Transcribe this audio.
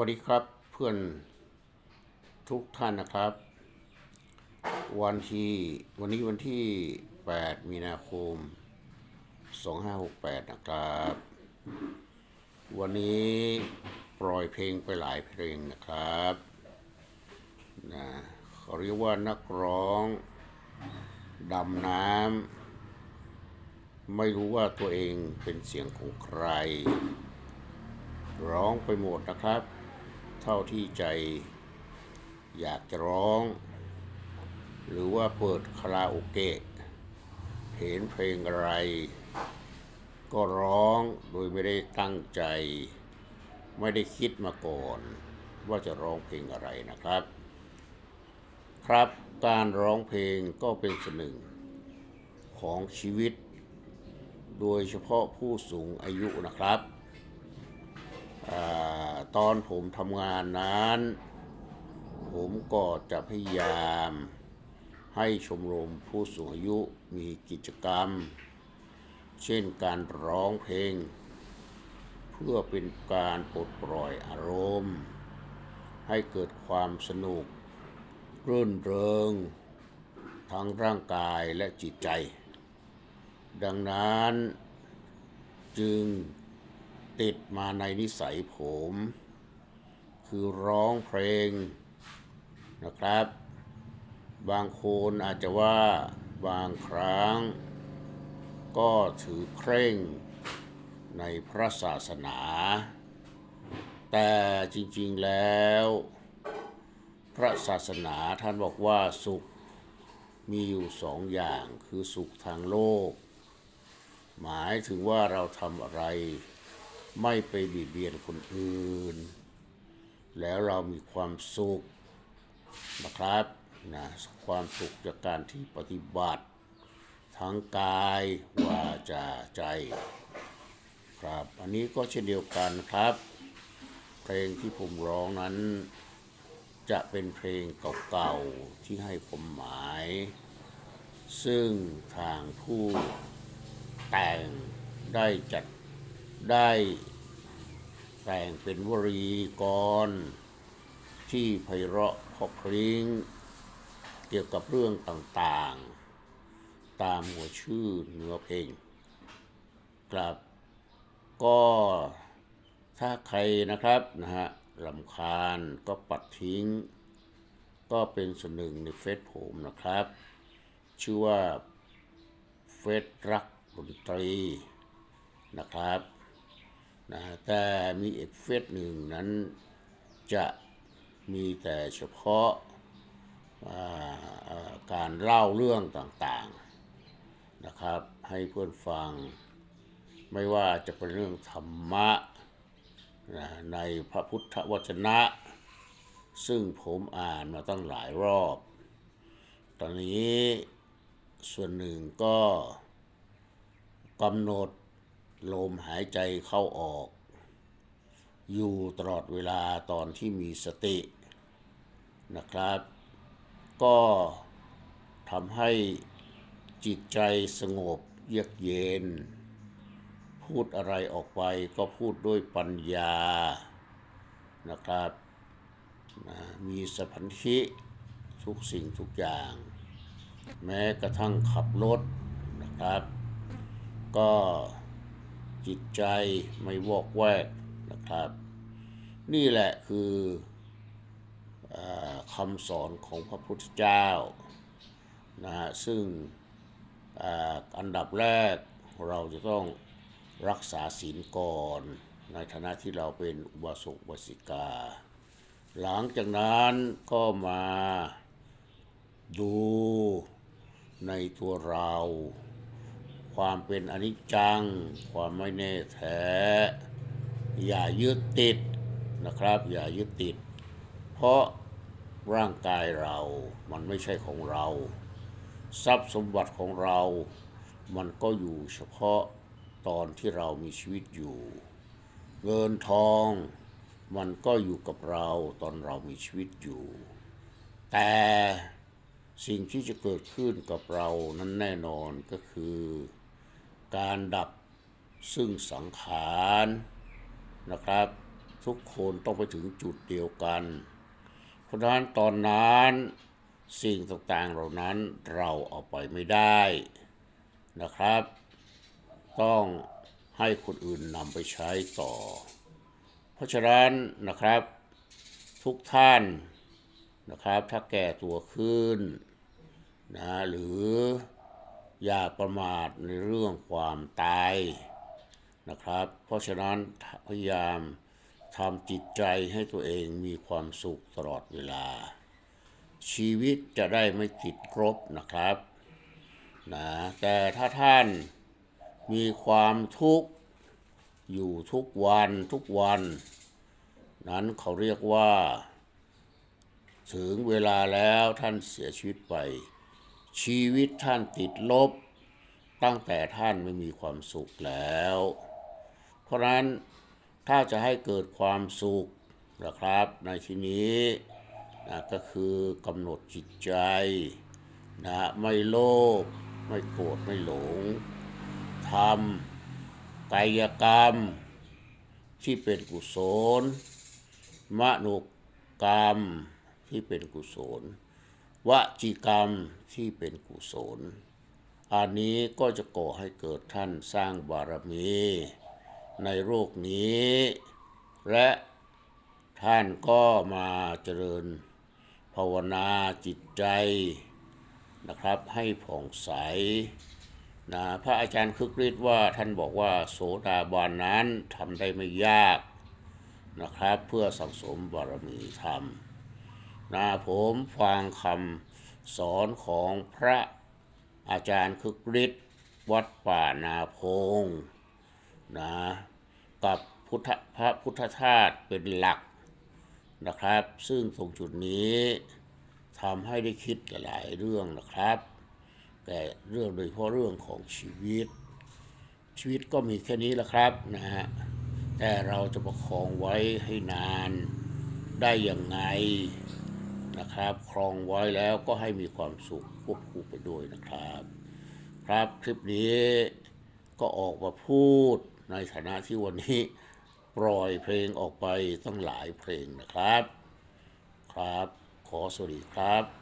วัสดีครับเพื่อนทุกท่านนะครับ วันที่วันนี้วันที่ 8 มีนาคม 2568 นะครับ วันนี้ปล่อยเพลงไปหลายเพลงนะครับนะเขาเรียกว่านักร้องดำน้ำไม่รู้ว่าตัวเองเป็นเสียงของใครร้องไปหมดนะครับ เท่าที่ใจอยากจะร้อง หรือว่าเปิดคาราโอเกะ เห็นเพลงอะไร ก็ร้องโดยไม่ได้ตั้งใจ ไม่ได้คิดมาก่อน ว่าจะร้องเพลงอะไรนะครับ ครับการร้องเพลงก็เป็นส่วนหนึ่งของชีวิต โดยเฉพาะผู้สูงอายุนะครับ ตอนผมทำงานนั้น ผมก็จะพยายามให้ชมรมผู้สูงอายุมีกิจกรรม เช่นการร้องเพลง เพื่อเป็นการปลดปล่อยอารมณ์ ให้เกิดความสนุก รื่นเริง ทั้งร่างกายและจิตใจ ดังนั้นจึง ติดมาในนิสัยผม คือร้องเพลงนะครับ บางคนอาจจะว่าบางครั้ง ก็ถือเคร่งในพระศาสนา แต่จริงๆแล้ว พระศาสนาท่านบอกว่าสุขมีอยู่สองอย่างคือสุขทางโลก หมายถึงว่าเราทำอะไร ไม่ไปเบียดเบียนคนอื่น แล้วเรามีความสุขนะครับนะความสุขจากการที่ปฏิบัติ ทั้งกายวาจาใจ ครับ อันนี้ก็เช่นเดียวกันครับ เพลงที่ผมร้องนั้น จะเป็นเพลงเก่าๆที่ให้ความหมาย ซึ่งทางผู้แต่งได้จัดได้ แต่งเป็นวลีกร ที่ไพเราะเพราะพริ้งเกี่ยวกับเรื่องต่างๆ ตามหัวชื่อเนื้อเพลงกลับก็ถ้าใครนะครับนะฮะลำคาญก็ปัดทิ้ง ก็เป็นส่วนหนึ่งในเฟซผมนะครับ ชื่อว่าเฟซรักดนตรีนะครับ นะแต่มีเอกเฟซหนึ่งนั้นจะมีแต่เฉพาะการเล่าเรื่องต่างๆนะครับ ให้เพื่อนฟังไม่ว่าจะเป็นเรื่องธรรมะนะในพระพุทธวจนะ ซึ่งผมอ่านมาตั้งหลายรอบ ตอนนี้ส่วนหนึ่งก็กำหนด ลมหายใจเข้าออก อยู่ตลอดเวลาตอนที่มีสตินะครับ ก็ทำให้จิตใจสงบเยือกเย็น พูดอะไรออกไปก็พูดด้วยปัญญานะครับนะมีสพันธิทุกสิ่งทุกอย่าง แม้กระทั่งขับรถนะครับ ก็ จิตใจไม่วอกแวกนะครับ นี่แหละคืออคำสอนของพระพุทธเจ้านะฮะซึ่งออันดับแรกเราจะต้องรักษาศีลก่อน ในฐานะที่เราเป็นอุบาสกอุบาสิกา หลังจากนั้นก็มาดูในตัวเรา ความเป็นอนิจจัง ความไม่แน่แท้ อย่ายึดติดนะครับ อย่ายึดติด เพราะร่างกายเรามันไม่ใช่ของเรา ทรัพย์สมบัติของเรา มันก็อยู่เฉพาะตอนที่เรามีชีวิตอยู่ เงินทอง มันก็อยู่กับเราตอนเรามีชีวิตอยู่ แต่สิ่งที่จะเกิดขึ้นกับเรานั้นแน่นอนก็คือ การดับซึ่งสังขารนะครับ ทุกคนต้องไปถึงจุดเดียวกันเพราะฉะนั้นตอนนั้นสิ่งต่างๆเหล่านั้นเราเอาไปไม่ได้นะครับ ต้องให้คนอื่นนำไปใช้ต่อ เพราะฉะนั้นนะครับทุกท่านนะครับถ้าแก่ตัวขึ้นนะหรือ อย่าประมาทในเรื่องความตายนะครับ เพราะฉะนั้นพยายามทำจิตใจให้ตัวเองมีความสุขตลอดเวลา ชีวิตจะได้ไม่ติดกรบนะครับนะแต่ถ้าท่านมีความทุกข์อยู่ทุกวันทุกวัน นั้นเขาเรียกว่า ถึงเวลาแล้วท่านเสียชีวิตไป ชีวิตท่านติดลบ ตั้งแต่ท่านไม่มีความสุขแล้ว เพราะนั้นถ้าจะให้เกิดความสุขนะครับ ในที่นี้นะก็คือกำหนดจิตใจนะไม่โลภไม่โกรธไม่หลงทำกายกรรม ที่เป็นกุศลมโนกรรมที่เป็นกุศล วจีกรรมที่เป็นกุศล อันนี้ก็จะก่อให้เกิดท่านสร้างบารมี ในโลกนี้ และท่านก็มาเจริญภาวนาจิตใจนะครับให้ผ่องใสนะพระอาจารย์คึกฤทธิ์ว่าท่านบอกว่าโสดาบันนั้นทำได้ไม่ยากนะครับ เพื่อสังสมบารมีธรรม นะผมฟังคำสอนของพระอาจารย์คึกฤทธิ์วัดป่านาพงนะกับพุทธพระพุทธทาสเป็นหลักนะครับ ซึ่งตรงจุดนี้ทำให้ได้คิดหลายเรื่องนะครับ แต่เรื่องโดยเฉพาะเรื่องของชีวิต ชีวิตก็มีแค่นี้แหละครับนะฮะแต่เราจะประคองไว้ให้นานได้อย่างไง นะครับ ครองไว้แล้วก็ให้มีความสุขควบคู่ไปด้วยนะครับ ครับคลิปนี้ก็ออกมาพูดในฐานะที่วันนี้ปล่อยเพลงออกไปตั้งหลายเพลงนะครับ ครับ ขอสวัสดีครับ